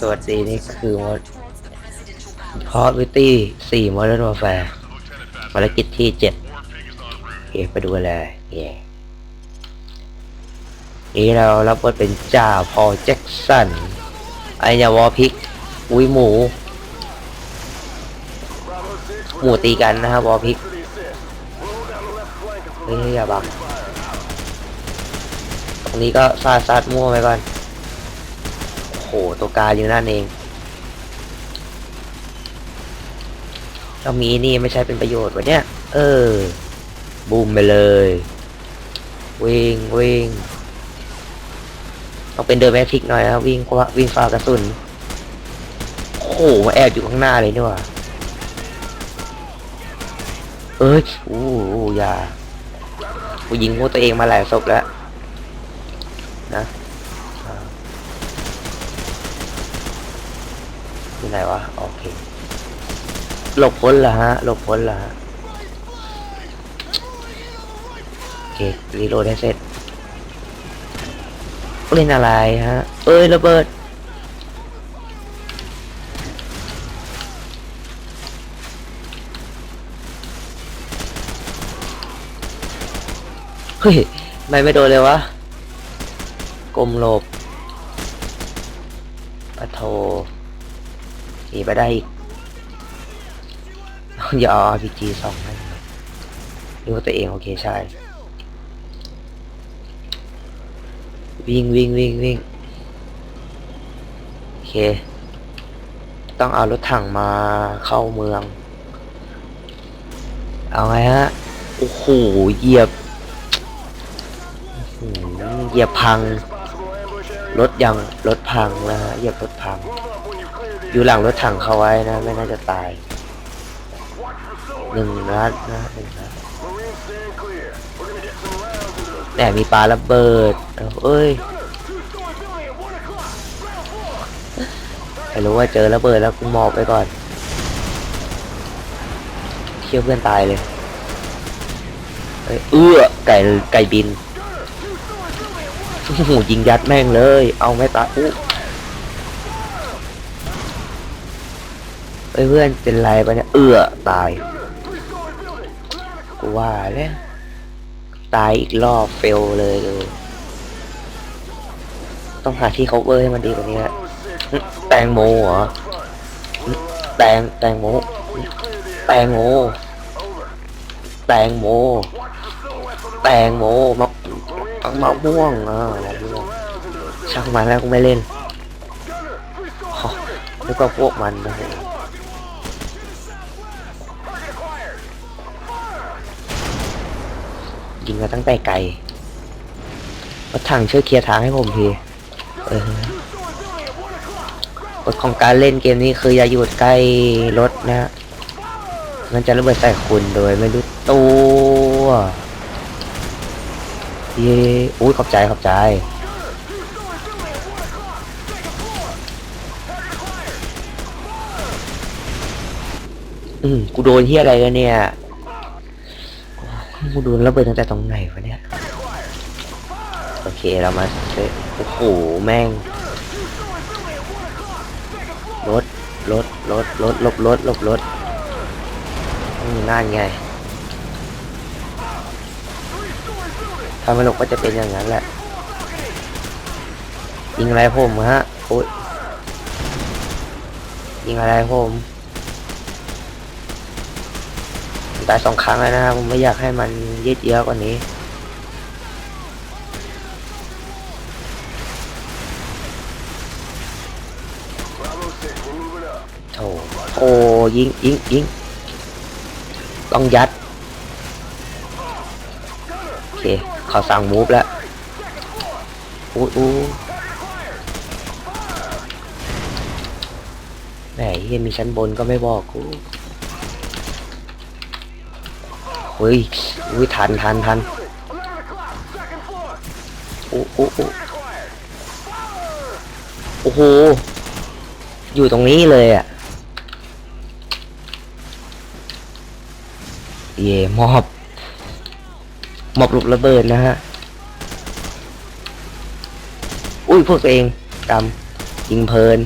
สวัสดีนี่คือมดคอร์วิตี้สี่มอด r n ว r แฟร์ภารกิจที่เจ็ดโอไปดูกันเลยเย่นี่เรารับบทเป็นจ่าพอแจ็คสันไอ้ยาวอพิก อุ้ยหมู หมูตีกันนะครับวอพิกเฮ้ยอย่าบังตรงนี้ก็ซาดซาดมั่วไปก่อน หตัวการอยู่นั่นเองเรามีนี่ไม่ใช่เป็นประโยชน์วะเนี่ย เออ บูมไปเลย วิ่งวิ่งต้องเป็นเดินแมทริกหน่อยนะวิ่งเพราะว่าวิ่งฟ้ากระสุน โอ้โหแอบอยู่ข้างหน้าเลยนี่ว่าเอ้ยอู้หูอย่ากูยิงหัวตัวเองมาหลายศพแล้ว นะอ่า อยู่ไหนวะ โอเค หลบพ้นละฮะ หลบพ้นละฮะ โอเค รีโหลดให้เสร็จ เล่นอะไรฮะ เอ้ย ระเบิด เฮ้ย ไม่ไม่โดนเลยวะกลมหลบ หนีไปได้อีกอย่าเอา RPG สองให้ดูตัวเองโอเคใช่ วิ่งวิ่งวิ่งวิ่งโอเค ต้องเอารถถังมาเข้าเมือง เอาไงฮะ โอ้โหเหยียบเหยียบพัง รถยังรถพังนะฮะเหยียบรถพัง อยู่หลังรถถังเขาไว้นะ ไม่น่าจะตายหนึ่งนัดนะหนึ่งนัดแต่มีปลาระเบิดเอ้ยไม่รู้ว่าเจอระเบิดแล้วกูหมอบไปก่อนเชี่ยวเพื่อนตายเลยเอยเอื้อไก่ไก่บินโอ้โหยิงยัดแม่งเลย เอาไม่ตายอู้ เอ้ยเพื่อนเป็นไรปะเนี่ยเอือตายกูว่าแล้วตายอีกรอบเฟลเลยเลยต้องหาที่เขาเวอร์ให้มันดีกว่านี้ฮะหึแตงโมเหรอแตงแตงโมแตงโมแตงโมแตงโมมะมะม่วงอะมะม่วงช่างมันแล้วกูไม่เล่นแล้วก็พวกมันนะ ยิงมาตั้งแต่ไกลรถถังช่วยเคลียร์ทางให้ผมทีเออกฎของการเล่นเกมนี้คืออย่าอยู่ใกล้รถนะฮะมันจะระเบิดใส่คุณโดยไม่รู้ตัวเย้อุ้ยขอบใจขอบใจอืมกูโดนที่อะไรกันเนี่ย กูโดนระเบิดตั้งแต่ตรงไหนวะเนี่ย โอเคเรามาเซตโอ้โหแม่งรถรถรถรถลบรถลบรถอืมนั่นไงถ้าไม่หลบก็จะเป็นอย่างนั้นแหละยิงอะไรผมฮะโอ้ยยิงอะไรผม ตายสองครั้งแล้วนะครับผมไม่อยากให้มันยืดเยื้อกว่านี้โถโอ้ยิงยิงยิงต้องยัด โอเคเขาสั่งมูฟแล้วอู้อู้ไหนเฮียมีชั้นบนก็ไม่บอกกู ฮ้ยอุ้ยทันทันทันอู้อู้อู้โอ้โห อยู่ตรงนี้เลยอะ เย่มอบมอบลูกระเบิดนะฮะ อุ้ยพวกตัวเองกำยิงเพลิน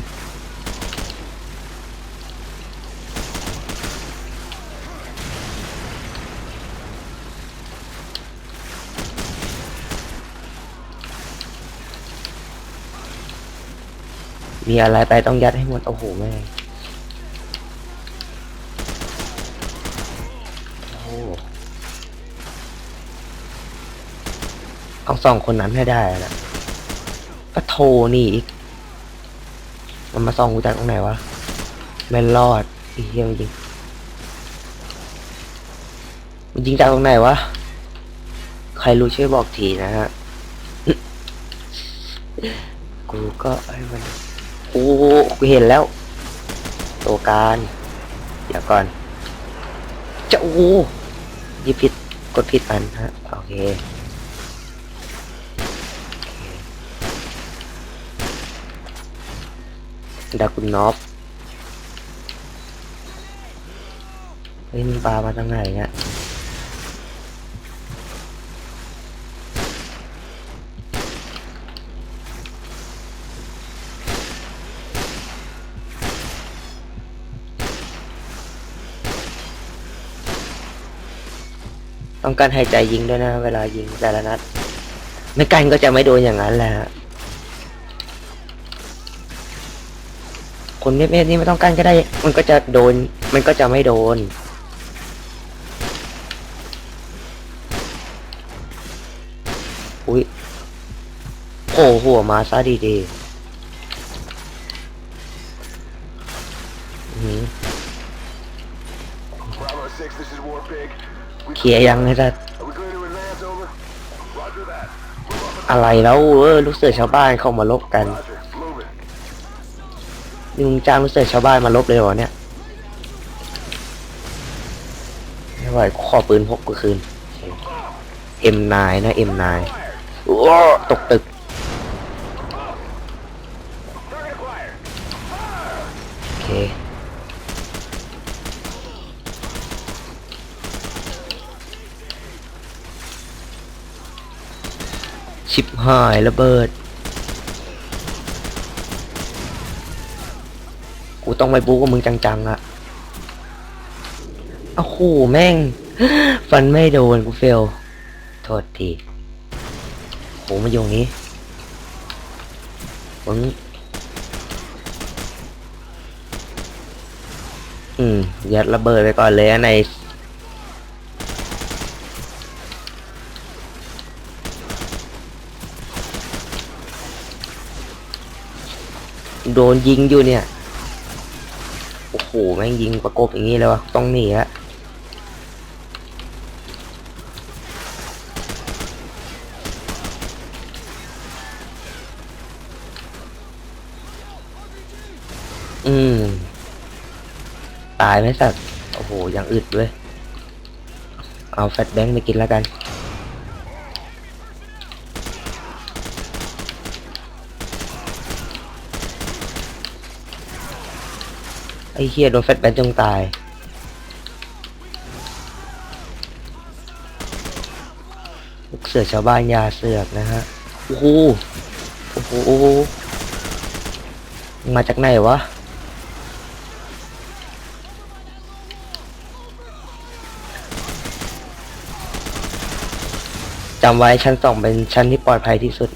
มีอะไรไปต้องยัดให้หมด โอ้โหแม่โอ้โหต้องส่องคนนั้นให้ได้นะก็โทนี่อีก มันมาส่องกูจากตรงไหนวะไม่รอดอ้เฮียมันยิงมันยิงจากตรงไหนวะ ใครรู้ช่วยบอกทีนะฮะ กูก็ให้มัน โอ้กูเห็นแล้ว ตัวการเดี๋ยวก่อน จะโอ้ยิบผิดกดผิดอันฮะโอเคดากุนนอฟเฮ้ยมันปลามาทางไหนเนี่ย ต้องการหายใจยิงด้วยนะ เวลายิงแต่ละนัด ไม่กันก็จะไม่โดนอย่างนั้นแหละฮะคนเม็ดๆนี่ไม่ต้องกันก็ได้ มันก็จะโดน มันก็จะไม่โดน อุ้ยโผล่หัวมาซะดีๆอือหือ Bravo 6, this is War Pig. เคลียร์ยังไงสัส Are we clear to advance, over? Roger that. Move up อะไรแล้วเออลูกเสือชาวบ้านเข้ามาลบกัน and Roger. Moving. นี่มึงจ้างลูกเสือชาวบ้านมาลบเลยเหรอเนี่ยไม่ไหวขอปืนพกกูคืน M9 นะ M9 โอ้ตกตึก Target acquired. โอเค ชิบหายระเบิด กูต้องไปบู๊กับมึงจังๆอะโอ้โหแม่ง ฟันไม่โดนกูเฟล โทษทีโหมาอยู่ตรงนี้มึงอืม ยัดระเบิดไปก่อนเลยใน โดนยิงอยู่เนี่ย โอ้โห แม่งยิงประกบอย่างนี้เลยวะต้องหนีละอืม ตายไหมสัตว์ โอ้โห ยังอึดเว้ยเอาแฟตแบงค์ไปกินแล้วกัน ไอ้เฮียโดนแฟตแบงค์จงตาย ลูกเสือชาวบ้านยาเสือกนะฮะ โอ้โห โอ้โหโอ้โหมาจากไหนวะ จำไว้ชั้นสองเป็นชั้นที่ปลอดภัยที่สุด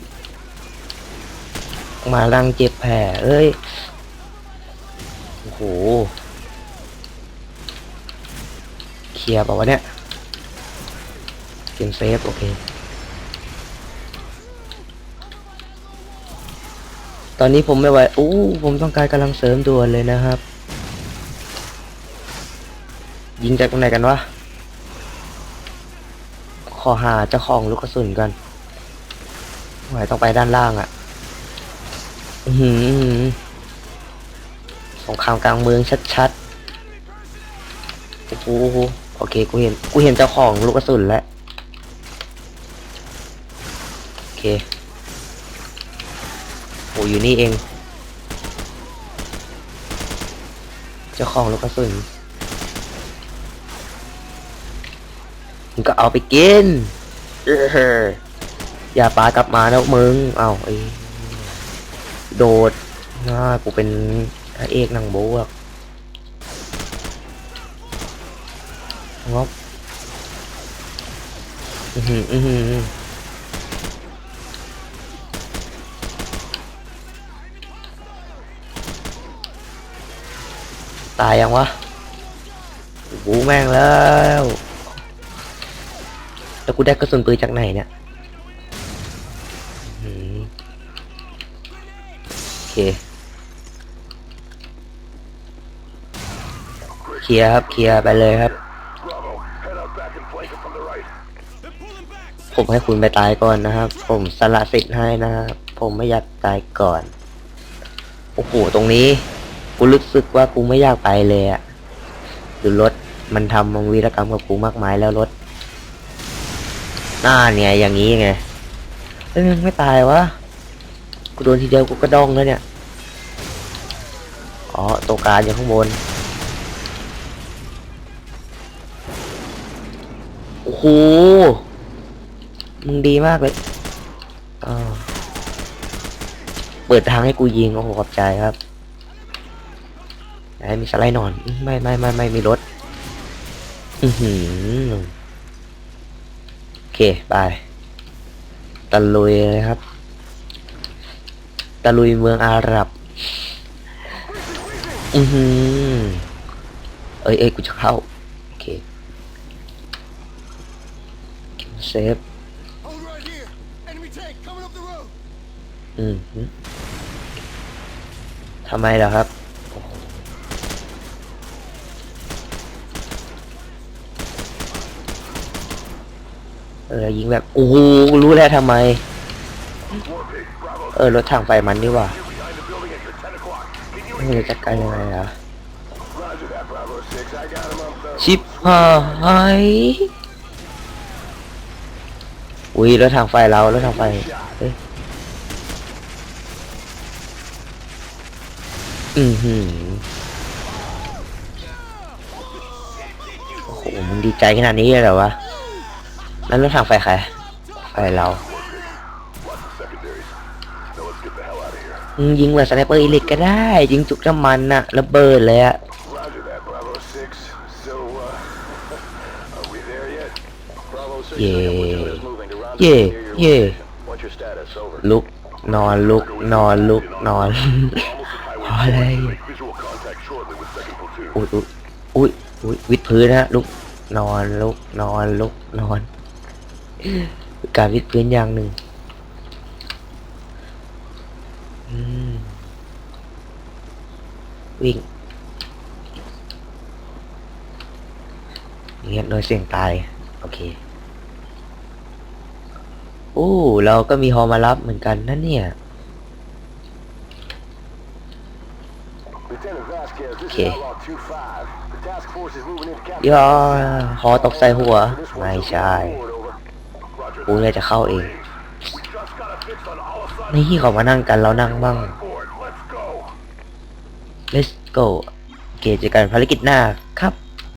มาลังเจ็บแผลเอ้ยโอ้โห เคลียร์ป่าวะเนี่ยเกมเซฟโอเคตอนนี้ผมไม่ไหวอู้ผมต้องการกำลังเสริมด่วนเลยนะครับ ยิงจากตรงไหนกันวะ ขอหาเจ้าของลูกกระสุนกันไหวต้องไปด้านล่างอะ่ะ อือหืออื้อหือ สงครามกลางเมืองชัดๆโอ้โหโอเคกูเห็นกูเห็นเจ้าของลูกกระสุนแล้วโอเคโอ้อยู่นี่เอง เจ้าของลูกกระสุนมึงก็เอาไปกินอย่าปากลับมาแล้วมึง เอาไอ้โดดน่ากูเป็น เอกหนังโบ๊ะงบอือหืออือหือตายยังวะบูแม่งแล้วแล้วกูได้กระสุนปืนจากไหนเนี่ยโอเค เคลียร์ครับเคลียร์ไปเลยครับ ผมให้คุณไปตายก่อนนะครับ ผมสละสิทธิ์ให้นะครับผมไม่อยากตายก่อนโอ้โหตรงนี้ กูรู้สึกว่ากูไม่อยากไปเลยอะหรือรถมันทำมังวีรกรรมกับกูมากมายแล้วรถหน้าเนี่ยอย่างนี้ไงเอ้ยไม่ตายวะกูโดนทีเดียวกูก็ดองแล้วเนี่ยอ๋อตัวการอยู่ข้างบน โอ้โหมึงดีมากเลยเปิดทางให้กูยิงโอ้โหขอบใจครับไหนมีสไลด์นอน ไม่ไม่ไม่ไม่มีรถ อือหือโอเค ไป ตะลุยเลยครับ ตะลุยเมืองอาหรับ อือหือ เอ้ยเอ้ยกูจะเข้า โอเค เซฟอืมทำไมล่ะครับเออยิงแบบโอ้รู้แล้วทำไม เออรถถังไฟมันนี่ว่ามันจะไกลยังไงล่ะชิบหาย อุ้ยรถถังไฟเรารถถังไฟเฮ้ยอือหือโอ้โหมึงดีใจขนาดนี้เลยเหรอวะนั่นรถถังไฟใครไฟเรายิงแบบสไนเปอร์อีลิกก็ได้ ยิงจุกน้ำมันน่ะระเบิดเลยอะ Roger that, เย่เย่ลุกนอนลุกนอนลุกนอนพออะไรอุ้ยอุ้ยอุ้ยวิดพื้นฮะลุกนอนลุกนอนลุกนอนการวิดพื้นอย่างหนึ่งวิ่งเงียบโดยเสียงตาย โอเค โอ้เราก็มีฮอมารับเหมือนกันนั่นเนี่ย Lieutenant Vasquez, this Okay. is Outlaw 2-5. The task force is moving into Captain ย่อฮอตกใส่หัว This ไม่ one's ใช่ moving forward, over. Roger กูเลยจะเข้าเอง We just got a fix on all sides นี่เขามานั่งกันเรานั่งบ้าง board. Let's go. let's go โอเคเจอกันภารกิจหน้าครับ